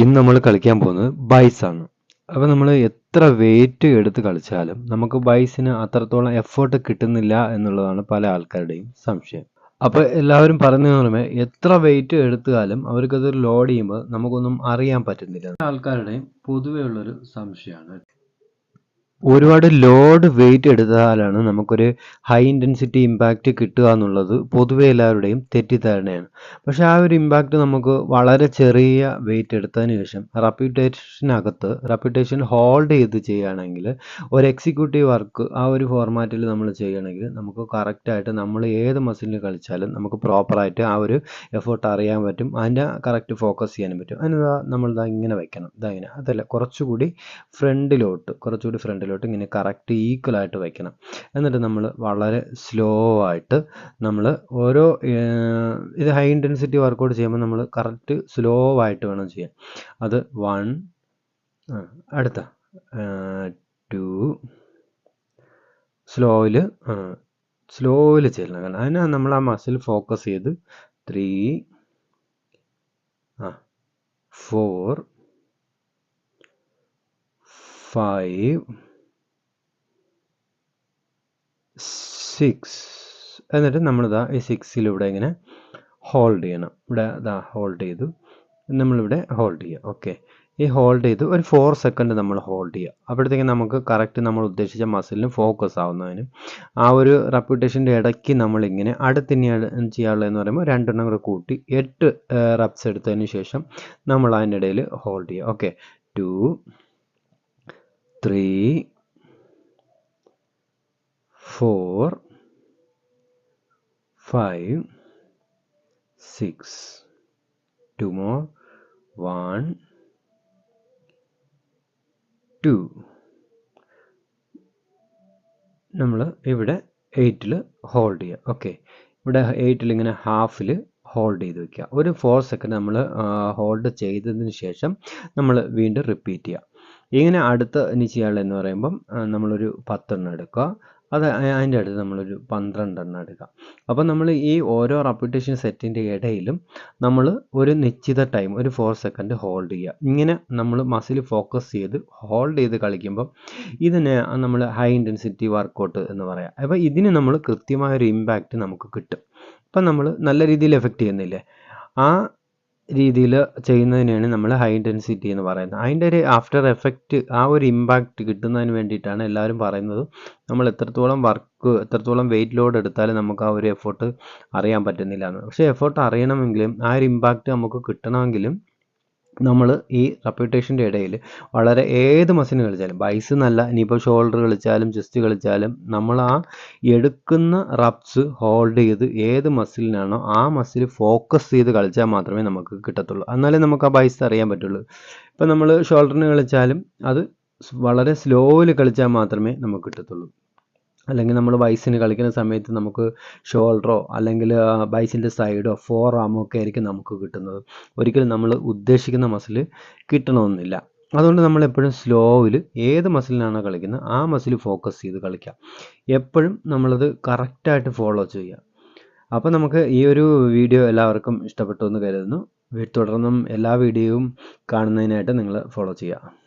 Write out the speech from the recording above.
ഇന്ന് നമ്മൾ കളിക്കാൻ പോകുന്നത് ബൈസ് ആണ്. അപ്പോൾ നമ്മൾ എത്ര വെയിറ്റ് എടുത്ത് കളിച്ചാലും നമുക്ക് ബൈസിന് അത്രത്തോളം എഫേർട്ട് കിട്ടുന്നില്ല എന്നുള്ളതാണ് പല ആൾക്കാരുടെയും സംശയം. അപ്പോൾ എല്ലാവരും പറഞ്ഞു പറയുമ്പോൾ എത്ര വെയിറ്റ് എടുത്താലും അവർക്കത് ലോഡ് ചെയ്യുമ്പോൾ നമുക്കൊന്നും അറിയാൻ പറ്റുന്നില്ല. ആൾക്കാരുടെയും പൊതുവേ ഉള്ളൊരു സംശയമാണ്. ഒരുപാട് ലോഡ് വെയിറ്റ് എടുത്താലാണ് നമുക്കൊരു ഹൈ ഇന്റൻസിറ്റി ഇമ്പാക്റ്റ് കിട്ടുക എന്നുള്ളത് പൊതുവെ എല്ലാവരുടെയും തെറ്റിദ്ധാരണയാണ്. പക്ഷേ ആ ഒരു ഇമ്പാക്റ്റ് നമുക്ക് വളരെ ചെറിയ വെയിറ്റ് എടുത്തതിന് ശേഷം റെപ്യൂട്ടേഷനകത്ത് റെപ്യൂട്ടേഷൻ ഹോൾഡ് ചെയ്ത് ചെയ്യുകയാണെങ്കിൽ ഒരു എക്സിക്യൂട്ടീവ് വർക്ക് ആ ഒരു ഫോർമാറ്റിൽ നമ്മൾ ചെയ്യുകയാണെങ്കിൽ നമുക്ക് കറക്റ്റായിട്ട് നമ്മൾ ഏത് മസിലിൽ കളിച്ചാലും നമുക്ക് പ്രോപ്പറായിട്ട് ആ ഒരു എഫേർട്ട് അറിയാൻ പറ്റും. അതിന്റെ കറക്റ്റ് ഫോക്കസ് ചെയ്യാനും പറ്റും. അതിന് നമ്മളിതാ ഇങ്ങനെ വയ്ക്കണം ഇതാ ഇങ്ങനെ. അതല്ല കുറച്ചുകൂടി ഫ്രണ്ടിലോട്ട് കുറച്ചുകൂടി ഫ്രണ്ടിലോട്ട് ഇങ്ങനെ കറക്റ്റ് ഈക്വൽ ആയിട്ട് വയ്ക്കണം എന്നിട്ട് നമ്മൾ വളരെ സ്ലോ ആയിട്ട് നമ്മൾ ഓരോ ഇത് ഹൈ ഇന്റൻസിറ്റി വർക്കൗട്ട് ചെയ്യുമ്പോൾ നമ്മൾ കറക്റ്റ് സ്ലോ ആയിട്ട് വേണം ചെയ്യാൻ. അത് വൺ അടുത്ത ടു സ്ലോയിൽ സ്ലോയിൽ ചെയ്യണം. കാരണം അതിനാ നമ്മൾ ആ മസിൽ ഫോക്കസ് ചെയ്ത് ത്രീ ആ ഫോർ ഫൈവ് സിക്സ് എന്നിട്ട് നമ്മളിതാ ഈ സിക്സിലിവിടെ ഇങ്ങനെ ഹോൾഡ് ചെയ്യണം. ഇവിടെ ഇതാ ഹോൾഡ് ചെയ്തു. നമ്മളിവിടെ ഹോൾഡ് ചെയ്യുക ഓക്കെ ഈ ഹോൾഡ് ചെയ്ത് ഒരു ഫോർ സെക്കൻഡ് നമ്മൾ ഹോൾഡ് ചെയ്യുക അപ്പോഴത്തേക്കും നമുക്ക് കറക്റ്റ് നമ്മൾ ഉദ്ദേശിച്ച മസിലിന് ഫോക്കസ് ആവുന്നതിന് ആ ഒരു റെപ്യൂട്ടേഷന്റെ ഇടയ്ക്ക് നമ്മളിങ്ങനെ അടുത്തിനി ചെയ്യാനുള്ളതെന്ന് പറയുമ്പോൾ രണ്ടെണ്ണം കൂടെ കൂട്ടി എട്ട് റബ്സ് എടുത്തതിന് ശേഷം നമ്മൾ അതിന്റെ ഇടയിൽ ഹോൾഡ് ചെയ്യുക okay two three four, five, six. Two more. One, two. നമ്മൾ ഇവിടെ എയ്റ്റിൽ ഹോൾഡ് ചെയ്യുക ഓക്കെ ഇവിടെ എയ്റ്റിൽ ഇങ്ങനെ ഹാഫിൽ ഹോൾഡ് ചെയ്ത് വെക്കുക ഒരു ഫോർ സെക്കൻഡ് നമ്മൾ ഹോൾഡ് ചെയ്തതിന് ശേഷം നമ്മൾ വീണ്ടും റിപ്പീറ്റ് ചെയ്യുക ഇങ്ങനെ അടുത്ത ഇനി ചെയ്യാനുള്ളതെന്ന് പറയുമ്പം നമ്മളൊരു പത്തെണ്ണം എടുക്കുക അത് അതിന്റെ അടുത്ത് നമ്മളൊരു പന്ത്രണ്ടെണ്ണം എടുക്കാം. അപ്പോൾ നമ്മൾ ഈ ഓരോ റെപ്യൂട്ടേഷൻ സെറ്റിന്റെ ഇടയിലും നമ്മൾ ഒരു നിശ്ചിത ടൈം ഒരു ഫോർ സെക്കൻഡ് ഹോൾഡ് ചെയ്യുക ഇങ്ങനെ നമ്മൾ മസിൽ ഫോക്കസ് ചെയ്ത് ഹോൾഡ് ചെയ്ത് കളിക്കുമ്പം ഇതിനെ നമ്മൾ ഹൈ ഇന്റൻസിറ്റി വർക്കൗട്ട് എന്ന് പറയാം. അപ്പോൾ ഇതിന് നമ്മൾ കൃത്യമായൊരു ഇമ്പാക്റ്റ് നമുക്ക് കിട്ടും. അപ്പം നമ്മൾ നല്ല രീതിയിൽ എഫക്റ്റ് ചെയ്യുന്നില്ലേ? ആ രീതിയിൽ ചെയ്യുന്നതിനെയാണ് നമ്മൾ ഹൈ ഇന്റൻസിറ്റി എന്ന് പറയുന്നത്. അതിന്റെ ഒരു ആഫ്റ്റർ എഫക്റ്റ് ആ ഒരു ഇമ്പാക്റ്റ് കിട്ടുന്നതിന് വേണ്ടിയിട്ടാണ് എല്ലാവരും പറയുന്നത്. നമ്മൾ എത്രത്തോളം വർക്ക് എത്രത്തോളം വെയിറ്റ് ലോഡ് എടുത്താലും നമുക്ക് ആ ഒരു എഫേർട്ട് അറിയാൻ പറ്റുന്നില്ല എന്ന്. പക്ഷേ എഫേർട്ട് അറിയണമെങ്കിലും ആ ഒരു ഇമ്പാക്റ്റ് നമുക്ക് കിട്ടണമെങ്കിലും നമ്മൾ ഈ റെപ്യൂട്ടേഷന്റെ ഇടയിൽ വളരെ ഏത് മസിന് കളിച്ചാലും ബൈസ് എന്നല്ല ഇനിയിപ്പോൾ ഷോൾഡർ കളിച്ചാലും ചെസ്റ്റ് കളിച്ചാലും നമ്മൾ ആ എടുക്കുന്ന റബ്സ് ഹോൾഡ് ചെയ്ത് ഏത് മസിലിനാണോ ആ മസിൽ ഫോക്കസ് ചെയ്ത് കളിച്ചാൽ മാത്രമേ നമുക്ക് കിട്ടത്തുള്ളൂ. എന്നാലേ നമുക്ക് ആ ബൈസ് അറിയാൻ പറ്റുള്ളൂ. ഇപ്പം നമ്മൾ ഷോൾഡറിന് കളിച്ചാലും അത് വളരെ സ്ലോയിൽ കളിച്ചാൽ മാത്രമേ നമുക്ക് കിട്ടത്തുള്ളൂ. അല്ലെങ്കിൽ നമ്മൾ ബൈസിന് കളിക്കുന്ന സമയത്ത് നമുക്ക് ഷോൾഡറോ അല്ലെങ്കിൽ ബൈസിന്റെ സൈഡോ ഫോർ ആമോ ഒക്കെ ആയിരിക്കും നമുക്ക് കിട്ടുന്നത്. ഒരിക്കലും നമ്മൾ ഉദ്ദേശിക്കുന്ന മസിൽ കിട്ടണമെന്നില്ല. അതുകൊണ്ട് നമ്മൾ എപ്പോഴും സ്ലോവിൽ ഏത് മസിലിനാണോ കളിക്കുന്നത് ആ മസിൽ ഫോക്കസ് ചെയ്ത് കളിക്കാം. എപ്പോഴും നമ്മളത് കറക്റ്റായിട്ട് ഫോളോ ചെയ്യുക. അപ്പോൾ നമുക്ക് ഈ ഒരു വീഡിയോ എല്ലാവർക്കും ഇഷ്ടപ്പെട്ടു എന്ന് കരുതുന്നു. തുടർന്നും എല്ലാ വീഡിയോയും കാണുന്നതിനായിട്ട് നിങ്ങൾ ഫോളോ ചെയ്യുക.